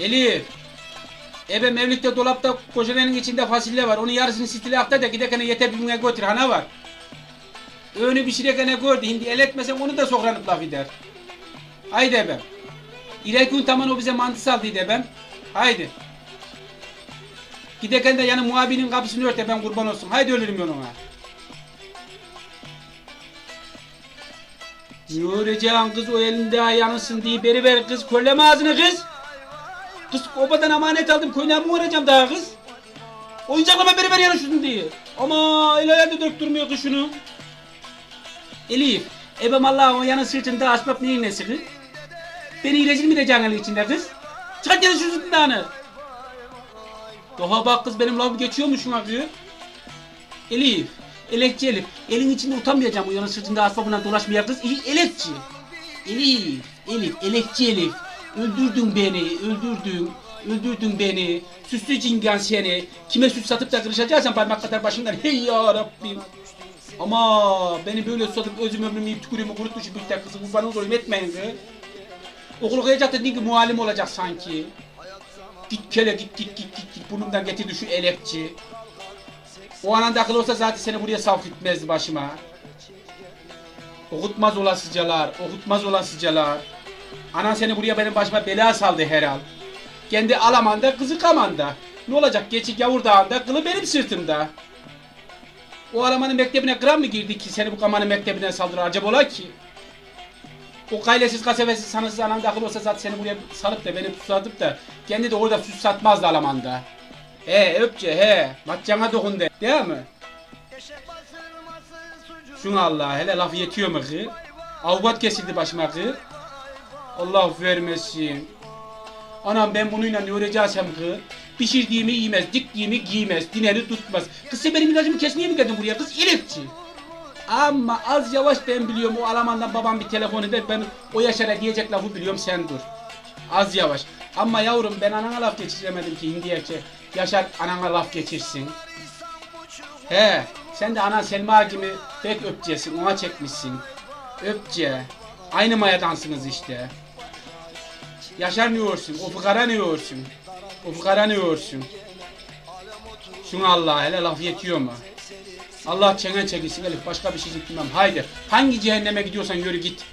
Elif. Ebe mevlütte dolapta kocanenin içinde fasulye var. Onun yarısını stile aktar da giderken yeter bir götür. Hana var. Öğünü pişirirken gördü. Şimdi el etmesen onu da sokranıp laf eder. Haydi ebem. İleriki gün tamam o bize mantı saldıydı ebem. Haydi. Giderken de yani muhabinin kapısını ört ebem kurban olsun. Haydi ölürüm yoluna. Nurican kız o elinde ayağınısın diye beri ver kız. Körleme ağzını kız. Kız obadan emanet aldım. Köyden mi uğrayacağım daha kız? Oyuncaklama beri ver yarışın diye. Ama el ayağında döktürmüyor kız şunu. Elif. Ebem Allah'ın o yanı sırtında asbap neyin nesi kız? Beni ilacını mı elin içinde kız? Çıkart gel şu zıttığını. Daha bak kız benim lafı geçiyor mu şuna kız? Elif. Elekçi Elif. Elin içinde utanmayacağım o yanı sırtında asbabından dolaşmaya kız. İyi elekçi. Elif. Elif. Elekçi Elif. Öldürdün beni. Öldürdün. Öldürdün beni. Süslü cingan seni. Kime süt satıp da kırışacaksan parmak kadar başından. Hey ya Rabbim. Ama beni böyle satıp özüm ömrümü yiyip tükürüğümü bir tek kızı kurban olayım etmeyin kız. Okul okuyacak dedin ki muallim olacak sanki. Git kele git git git git git burnumdan getirdi şu elekçi. O anan da akıl olsa zaten seni buraya savk etmezdi başıma. Okutmaz olasıcalar, okutmaz olasıcalar. Anan seni buraya benim başıma bela saldı herhal. Kendi Alaman'da, kızı Kaman'da. Ne olacak geçik Yavur Dağı'nda, kılı benim sırtımda. O Alaman'ın mektebine kıran mı girdi ki seni bu Kaman'ın mektebine saldırır acaba ola ki? O kaylesiz kasebesiz sanırsız anam da akıl olsa zaten seni buraya salıp da beni tusatıp da kendi de orada süs satmazdı Alaman'da. He öpçe he. Matcana dokun de. Değil mi? Şunu Allah hele laf yetiyor mu ki? Avukat kesildi başıma ki. Allah vermesin. Anam ben bununla ne uğraşacağım ki? Pişirdiğimi yemez, diktiğimi giymez, dineni tutmaz. Kız sen benim ilacımı kesmeye mi geldin buraya kız? İlikçi. Ama az yavaş ben biliyorum o Alman'dan babam bir telefon eder ben o Yaşar'a diyecek lafı biliyorum sen dur. Az yavaş. Ama yavrum ben anana laf geçiremedim ki indiye ki Yaşar anana laf geçirsin. He sen de anan Selma gibi pek öpçesin ona çekmişsin. Öpçe. Aynı mayadansınız işte. Yaşar ne yorsun? O fıkara ne yorsun? O fıkara ne yorsun? Şunu Allah hele laf yetiyor mu? Allah çene çekilsin Elif başka bir şey gitmem. Haydi hangi cehenneme gidiyorsan yürü git.